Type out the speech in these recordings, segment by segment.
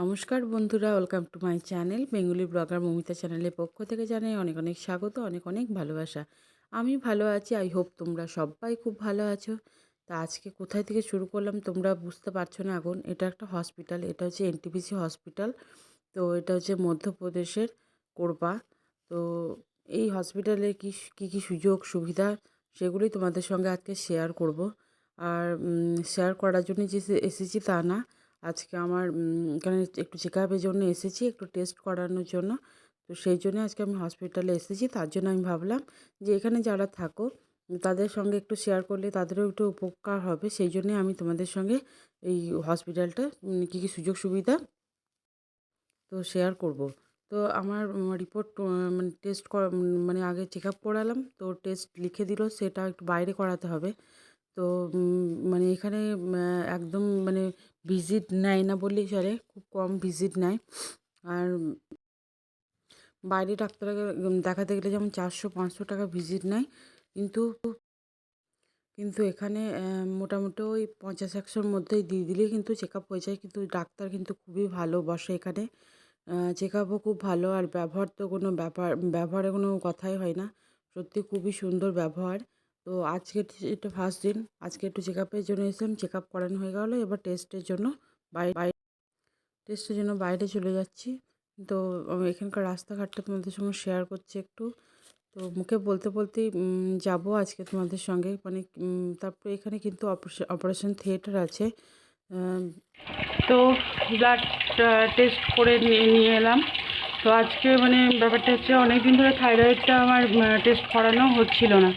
নমস্কার বন্ধুরা welcome to my channel Bengali blogger Momita চ্যানেলের পক্ষ থেকে জানাই অনেক অনেক স্বাগত, অনেক অনেক ভালোবাসা। আমি ভালো আছি আই হোপ তোমরা সবাই খুব ভালো আছো। তা আজকে কোথায় থেকে শুরু করলাম তোমরা বুঝতে পারছ না এখন, এটা একটা হসপিটাল এটা হচ্ছে এনটিপিসি হসপিটাল তো এটা হচ্ছে মধ্যপ্রদেশের কোরবা। তো এই হসপিটালে কী কী কী সুযোগ, সুবিধা, সেগুলোই তোমাদের সঙ্গে আজকে শেয়ার করব। আর শেয়ার করার জন্য যে এসেছি তা না আজকে আমার এখানে একটু চেক আপের জন্য এসেছি, একটু টেস্ট করানোর জন্য। তো সেই জন্য আজকে আমি হসপিটালে এসেছি, তার জন্য আমি ভাবলাম যে এখানে যারা থাকো, তাদের সঙ্গে একটু শেয়ার করলে তাদেরও একটু উপকার হবে। সেই জন্যে আমি তোমাদের সঙ্গে এই হসপিটালটা কী কী সুযোগ সুবিধা তো শেয়ার করব। তো আমার রিপোর্ট মানে টেস্ট কর মানে আগে চেক আপ করালাম, তো টেস্ট লিখে দিল, সেটা একটু বাইরে করাতে হবে। তো মানে এখানে একদম মানে ভিজিট নেয় না বললেই চলে, খুব কম ভিজিট নেয়। আর বাইরে ডাক্তারকে দেখাতে গেলে যেমন চারশো, পাঁচশো টাকা ভিজিট নেয়, কিন্তু কিন্তু এখানে মোটামুটি ওই পঞ্চাশ, একশোর মধ্যেই দিয়ে দিলেই কিন্তু চেক আপ হয়ে যায়। কিন্তু ডাক্তার কিন্তু খুবই ভালো বসে এখানে। চেক আপও খুব ভালো আর ব্যবহার তো কোনো ব্যাপার, ব্যবহারে কোনো কথাই হয় না। সত্যি খুবই সুন্দর ব্যবহার। তো আজকে এটা ফার্স্ট দিন। আজকে একটু চেক আপের জন্য এসেছিলাম। চেক আপ করানো হয়ে গেলো। এবার টেস্টের জন্য বাইরে টেস্টের জন্য বাইরে চলে যাচ্ছি। তো এখানকার রাস্তাঘাটটা তোমাদের সঙ্গে শেয়ার করছি একটু। তো মুখে বলতে বলতেই যাব আজকে তোমাদের সঙ্গে। মানে তারপরে এখানে কিন্তু অপারেশন থিয়েটার আছে। তো ব্লাড টেস্ট করে নিয়ে এলাম। তো আজকে মানে ব্যাপারটা হচ্ছে অনেক দিন ধরে থাইরয়েডটা আমার টেস্ট করানো হচ্ছিল না।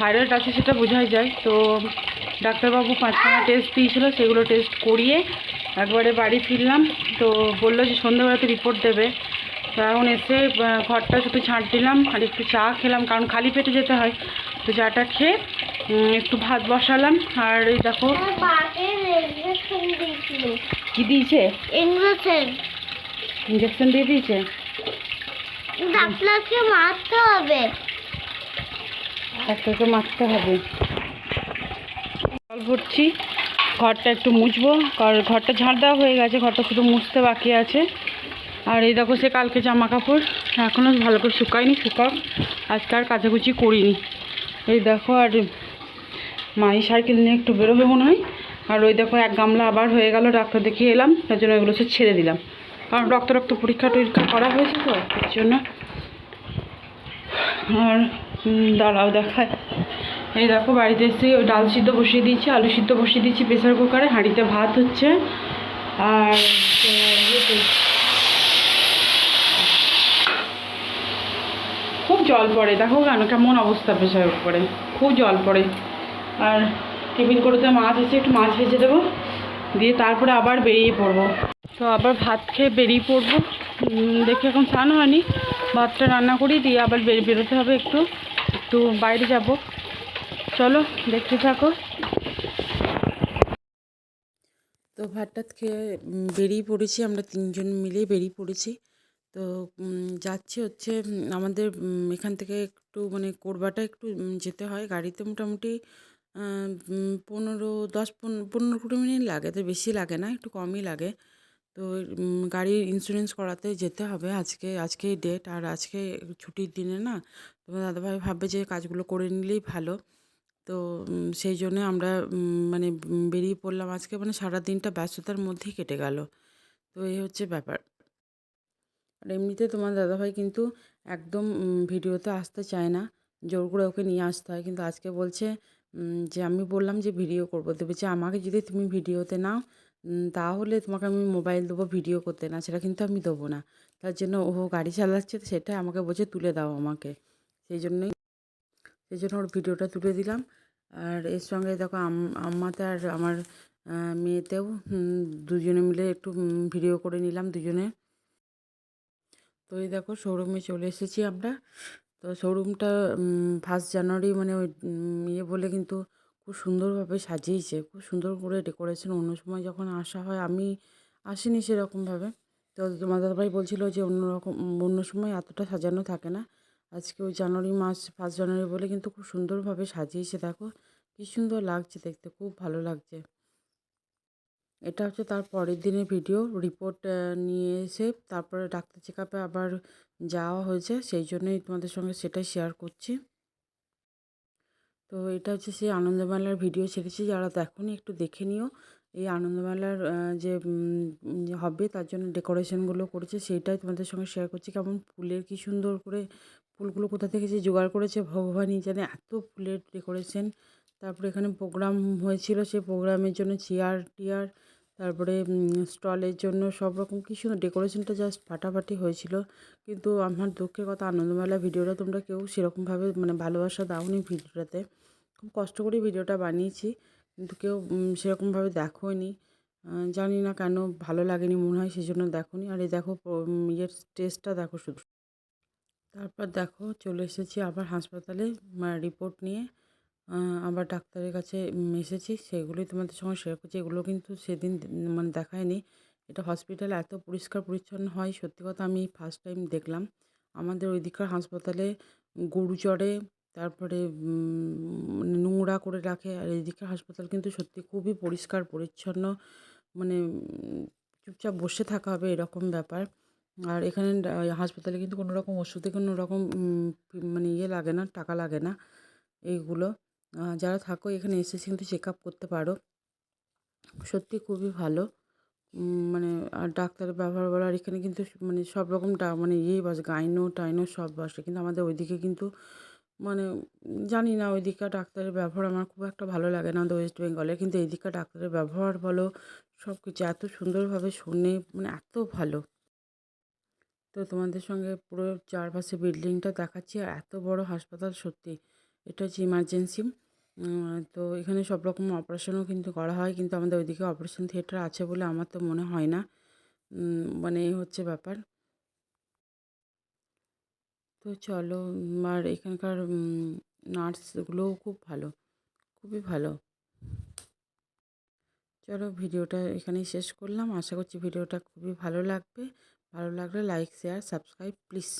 থাইরয়েড আছে সেটা বোঝাই যায়। তো ডাক্তারবাবু পাঁচখানা টেস্ট দিয়েছিলো সেগুলো টেস্ট করিয়ে একবারে বাড়ি ফিরলাম। তো বলল যে সন্ধ্যেবেলাতে রিপোর্ট দেবে। তো এখন এসে ঘরটা শুধু ছাঁট দিলাম আর একটু চা খেলাম কারণ খালি পেটে যেতে হয়। তো চাটা খেয়ে একটু ভাত বসালাম। আর এই দেখো কি দিয়েছে? ইঞ্জেকশন দিয়ে দিয়েছে? মারতে হবে। ডাক্তারকে মারতে হবে। জল ভরছি, ঘরটা একটু মুছবো, কারণ ঘরটা ঝাড় দেওয়া হয়ে গেছে, ঘরটা শুধু মুছতে বাকি আছে। আর এই দেখো সে কালকে জামা কাপড় এখনও ভালো করে শুকায়নি, শুকাক। আজকে আর কাচাকুচি করিনি। এই দেখো আর মাই সাইকেল নিয়ে একটু বেরোবে মনে হয়। আর ওই দেখো এক গামলা আবার হয়ে গেল, ডাক্তার দেখিয়ে এলাম, তার জন্য ওইগুলো সে ছেড়ে দিলাম। কারণ রক্ত রক্ত পরীক্ষা টরীক্ষা করা হয়েছে তো, এর জন্য। আর দাঁড়াও দেখায় এই দেখো, বাড়িতে এসে ডাল সিদ্ধ বসিয়ে দিয়েছি, আলু সিদ্ধ বসিয়ে দিয়েছি প্রেসার কুকারে, হাঁড়িতে ভাত হচ্ছে। আর খুব জল পড়ে, দেখো কেন, কেমন অবস্থা প্রেসার কুকারে, খুব জল পড়ে। আর টিফিন করতে মাছ এসে একটু মাছ ভেজে দেবো, দিয়ে তারপরে আবার বেরিয়ে পড়ব। তো আবার ভাত খেয়ে বেরিয়ে পড়ব। দেখি এখন স্নান হয়নি। ভাতটা রান্না করি, দিয়ে আবার বেরোতে হবে একটু। একটু বাইরে যাব। চলো, দেখতে থাকো। তো ভাতটা খেয়ে বেরিয়ে পড়েছি। আমরা তিনজন মিলেই বেরিয়ে পড়েছি। তো যাচ্ছি হচ্ছে আমাদের এখান থেকে একটু মানে কোরবাটা একটু যেতে হয়। গাড়িতে মোটামুটি পনেরো, দশ পনেরো কুড়ি মিনিট লাগে। তো বেশি লাগে না, একটু কমই লাগে। তো গাড়ির ইন্স্যুরেন্স করাতে যেতে হবে। আজকে আজকেই ডেট আর আজকে ছুটির দিনে না, তোমার দাদাভাই ভাববে যে কাজগুলো করে নিলেই ভালো। তো সেই জন্যে আমরা মানে বেরিয়ে পড়লাম আজকে। মানে সারা দিনটা ব্যস্ততার মধ্যেই কেটে গেল। তো, এই হচ্ছে ব্যাপার। আর এমনিতে তোমার দাদাভাই কিন্তু একদম ভিডিওতে আসতে চায় না। জোর করে ওকে নিয়ে আসতে হয়। কিন্তু আজকে বলছে যে আমি বললাম যে ভিডিও করব। তো বলছে, আমাকে যদি তুমি ভিডিওতে নাও তাহলে তোমাকে আমি মোবাইল দেবো ভিডিও করতে। না, সেটা কিন্তু আমি দেবো না। তার জন্য ও গাড়ি চালাচ্ছে সেটা আমাকে বলছে তুলে দাও আমাকে। সেই জন্যই, সেই জন্য ওর ভিডিওটা তুলে দিলাম। আর এর সঙ্গে দেখো আম্মাতে আর আমার মেয়েতেও দুজনে মিলে একটু ভিডিও করে নিলাম দুজনে। তো এই দেখো শোরুমে চলে এসেছি আমরা। তো শোরুমটা ফার্স্ট জানুয়ারি মানে ওই ইয়ে বলে কিন্তু খুব সুন্দরভাবে সাজিয়েছে, খুব সুন্দর করে ডেকোরেশন। অন্য সময় যখন আসা হয়, আমি আসিনি সেরকমভাবে। তো তোমার দাদাভাই বলছিল যে অন্য রকম, অন্য সময় এতটা সাজানো থাকে না। আজকে ওই জানুয়ারি মাস, ফার্স্ট জানুয়ারি বলে কিন্তু খুব সুন্দরভাবে সাজিয়েছে। দেখো কী সুন্দর লাগছে দেখতে, খুব ভালো লাগছে। এটা হচ্ছে তার পরের দিনের ভিডিও রিপোর্ট নিয়ে এসে তারপরে ডাক্তার চেক আবার যাওয়া হয়েছে। সেই জন্যই তোমাদের সঙ্গে সেটাই শেয়ার করছি। তো এটা হচ্ছে সেই আনন্দমেলার ভিডিও ছেড়েছি, যারা দেখনি একটু দেখে নিও। এই আনন্দমেলার যে হবে তার জন্য ডেকোরেশনগুলো করেছে, সেইটাই তোমাদের সঙ্গে শেয়ার করছি। কেমন ফুলের কি সুন্দর করে ফুলগুলো কোথা থেকে যে জোগাড় করেছে ভগবানই জানে, এত ফুলের ডেকোরেশন তারপরে এখানে প্রোগ্রাম হয়েছিল, সেই প্রোগ্রামের জন্য চেয়ার, টিয়ার তারপরে স্টলের জন্য সব রকম কী সুন্দর ডেকোরেশনটা জাস্ট ফাটাফাটি হয়েছিল। কিন্তু আমার দুঃখের কথা আনন্দমেলা ভিডিওটা তোমরা কেউ সেরকমভাবে মানে ভালোবাসা দাওনি ভিডিওটাতে। খুব কষ্ট করে ভিডিওটা বানিয়েছি, কিন্তু কেউ সেরকমভাবে দেখোনি। জানি না কেন ভালো লাগেনি, মনে হয় সেই জন্য দেখোনি। আর এই দেখো ইয়ের টেস্টটা দেখো শুধু। তারপর দেখো, চলে এসেছি আবার হাসপাতালে রিপোর্ট নিয়ে। আবার ডাক্তারের কাছে এসেছি। সেগুলোই তোমাদের সঙ্গে শেয়ার করছি। এগুলো কিন্তু সেদিন মানে দেখায়নি। এটা হসপিটাল এত পরিষ্কার পরিচ্ছন্ন হয়। সত্যি কথা আমি ফার্স্ট টাইম দেখলাম। আমাদের ওইদিকার হাসপাতালে গরু চড়ে, তারপরে মানে নোংরা করে রাখে। আর এদিকের হাসপাতাল কিন্তু সত্যি খুবই পরিষ্কার, পরিচ্ছন্ন। মানে চুপচাপ বসে থাকা হবে এরকম ব্যাপার। আর এখানে হাসপাতালে কিন্তু কোনো রকম ওষুধে কোনো রকম মানে ইয়ে লাগে না, টাকা লাগে না। এইগুলো। যারা থাকো, এখানে এসে কিন্তু চেক আপ করতে পারো। সত্যি খুবই ভালো। মানে আর ডাক্তারের ব্যবহার বলো আর এখানে কিন্তু মানে সব রকম মানে ইয়েই বসে গাইনো টাইনো সব বসে কিন্তু আমাদের ওইদিকে কিন্তু মানে জানি না ওইদিককার ডাক্তারের ব্যবহার আমার খুব একটা ভালো লাগে না আমাদের ওয়েস্ট বেঙ্গলে কিন্তু এইদিককার ডাক্তারের ব্যবহার বলো, সব কিছু, এত সুন্দরভাবে শুনে মানে এত ভালো। তো তোমাদের সঙ্গে পুরো চারপাশে বিল্ডিংটা দেখাচ্ছি, আর এত বড় হাসপাতাল সত্যি। এটা হচ্ছে ইমার্জেন্সি তো এখানে সব রকম অপারেশনও কিন্তু করা হয়, কিন্তু আমাদের ওইদিকে অপারেশন থিয়েটার আছে বলে আমার তো মনে হয় না মানে হচ্ছে ব্যাপার। তো চলো, আর এখানকার নার্সগুলোও খুব ভালো, খুবই ভালো। চলো ভিডিওটা এখানেই শেষ করলাম, আশা করছি ভিডিওটা খুবই ভালো লাগবে, ভালো লাগলে লাইক শেয়ার সাবস্ক্রাইব প্লিজ